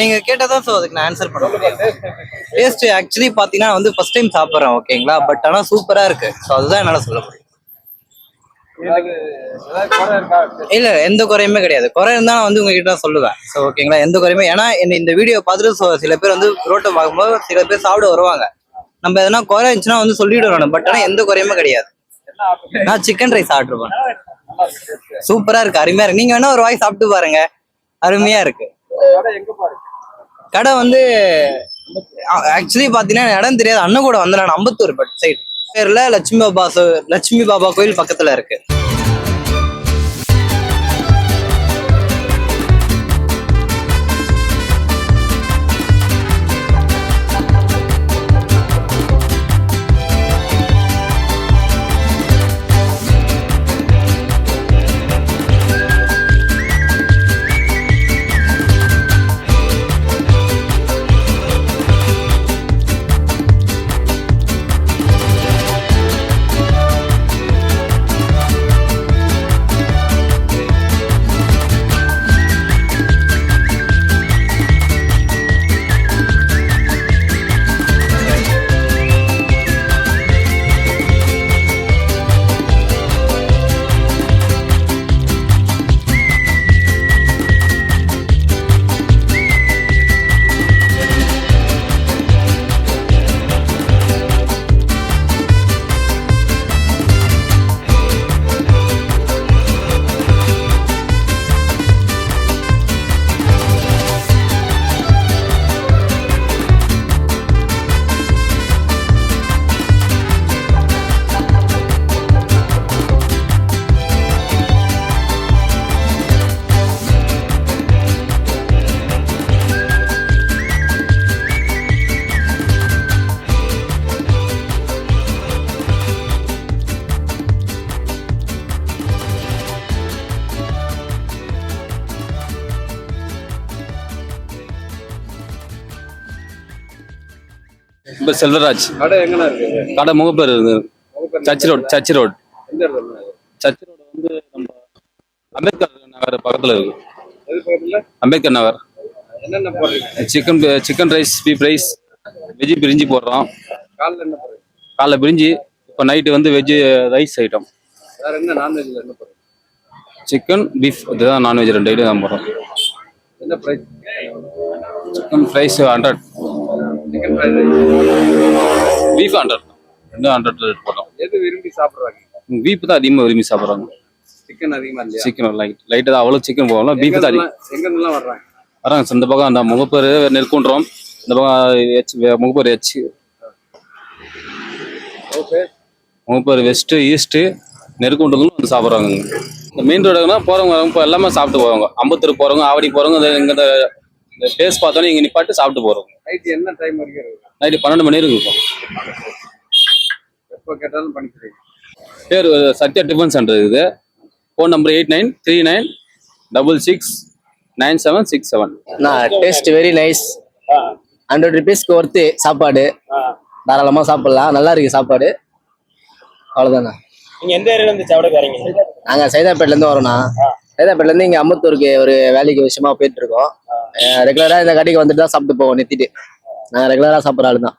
நீங்க கேட்டதான் ஸோ அதுக்கு நான் ஆன்சர் பண்ண முடியும் டேஸ்ட் ஆக்சுவலி பாத்தீங்கன்னா வந்து ஃபர்ஸ்ட் டைம் சாப்பிட்றேன் ஓகேங்களா பட் ஆனா சூப்பரா இருக்கு. ஸோ அதுதான் என்னால சொல்ல முடியும். இல்ல எந்த குறையுமே கிடையாது. குறை இருந்தா நான் வந்து உங்ககிட்ட தான் சொல்லுவேன். ஸோ ஓகேங்களா எந்த குறையுமே ஏன்னா என்ன இந்த வீடியோ பார்த்துட்டு சில பேர் வந்து ரோட்டை பார்க்கும்போது சில பேர் சாப்பிட வருவாங்க. நம்ம எதனா குறை இருந்துச்சுன்னா வந்து சொல்லிவிடணும் பட் ஆனா எந்த குறையுமே கிடையாது. நான் சிக்கன் ரைஸ் ஆர்டர் பண்ணேன் சூப்பரா இருக்கு. அருமையா இருக்கு. நீங்க வேணா ஒரு வாய் சாப்பிட்டு பாருங்க. அருமையா இருக்கு. கடை வந்து ஆக்சுவலி பாத்தீங்கன்னா இடம் தெரியாது. அண்ணன் கூட வந்து அம்பத்தூர் பட் சைடு பேரில் லட்சுமி பாபா லட்சுமி பாபா கோயில் பக்கத்துல இருக்கு. இப்போ செல்வராஜ். கடை எங்கண்ணா இருக்கு? கடை முகப்பேர் இருக்கு. Church road church road. Church road வந்து நம்ம அம்பேத்கர் நகர் பக்கத்தில் இருக்கு. Ambedkar Nagar. Chicken chicken rice beef rice veg brinji போடுறோம். காலைல பிரிஞ்சி இப்போ நைட்டு வந்து veg rice item chicken beef இதுதான் நான்வெஜ் ரெண்டு ஐட்டம் தான் போடுறோம். என்ன price chicken price hundred beef hundred ரெண்டும் ஹண்ட்ரட் ரேட் போடுறோம் எது விரும்பி சாப்பிடுறாங்க? பீஃப் தான் அதிகமாக விரும்பி சாப்பிட்றாங்க. சிக்கன் அதிகமா இல்லையா? சிக்கன் லைட் லைட்டு தான் அவ்வளோ சிக்கன் போகலாம் பீஃப் தான் அதிகம். எங்க இருந்தெல்லாம் வர்றாங்க வராங்க இந்த பக்கம் அந்த முகப்பேர் நெற்குன்றம் இந்த பக்கம் H Mogappair H. Okay Mogappair west east நெருக்குன்றதும் வந்து சாப்பிட்றாங்க. இந்த மெயின் ரோடுனா போகிறவங்க இப்போ எல்லாமே சாப்பிட்டு போவாங்க அம்பத்தூர் போகிறவங்க ஆவடி போகிறவங்க இந்த இந்த பேஸ் பார்த்தோன்னே இங்கே நிப்பாட்டு சாப்பிட்டு போகிறவங்க நைட் என்ன டைம் வரைக்கும் இருக்கு நைட்டு பன்னெண்டு மணி இருக்கும் எப்போ கேட்டாலும் பண்ணி தருவீங்க பேர் சத்யா டிஃபன் சென்டர் இது phone number eight nine three nine double six nine seven six seven நான் டேஸ்ட் வெரி நைஸ் ஹண்ட்ரட் ருபீஸ்க்கு ஒர்த்து சாப்பாடு. தாராளமாக சாப்பிடலாம். நல்லா இருக்கு சாப்பாடு. அவ்வளோதாண்ணா நீங்க எந்த ஏரியால இருந்து சாப்பிட வரீங்க நாங்கள் சைதாப்பேட்லேருந்து வரோண்ணா சைதாப்பேட்லேருந்து இங்கே அம்பத்தூருக்கு ஒரு வேலைக்கு விஷயமா போயிட்டு இருக்கோம். ரெகுலராக இந்த கடைக்கு வந்துட்டு தான் சாப்பிட்டு போவோம் நிறுத்திட்டு நான் ரெகுலராக சாப்பிட்ற ஆளு தான்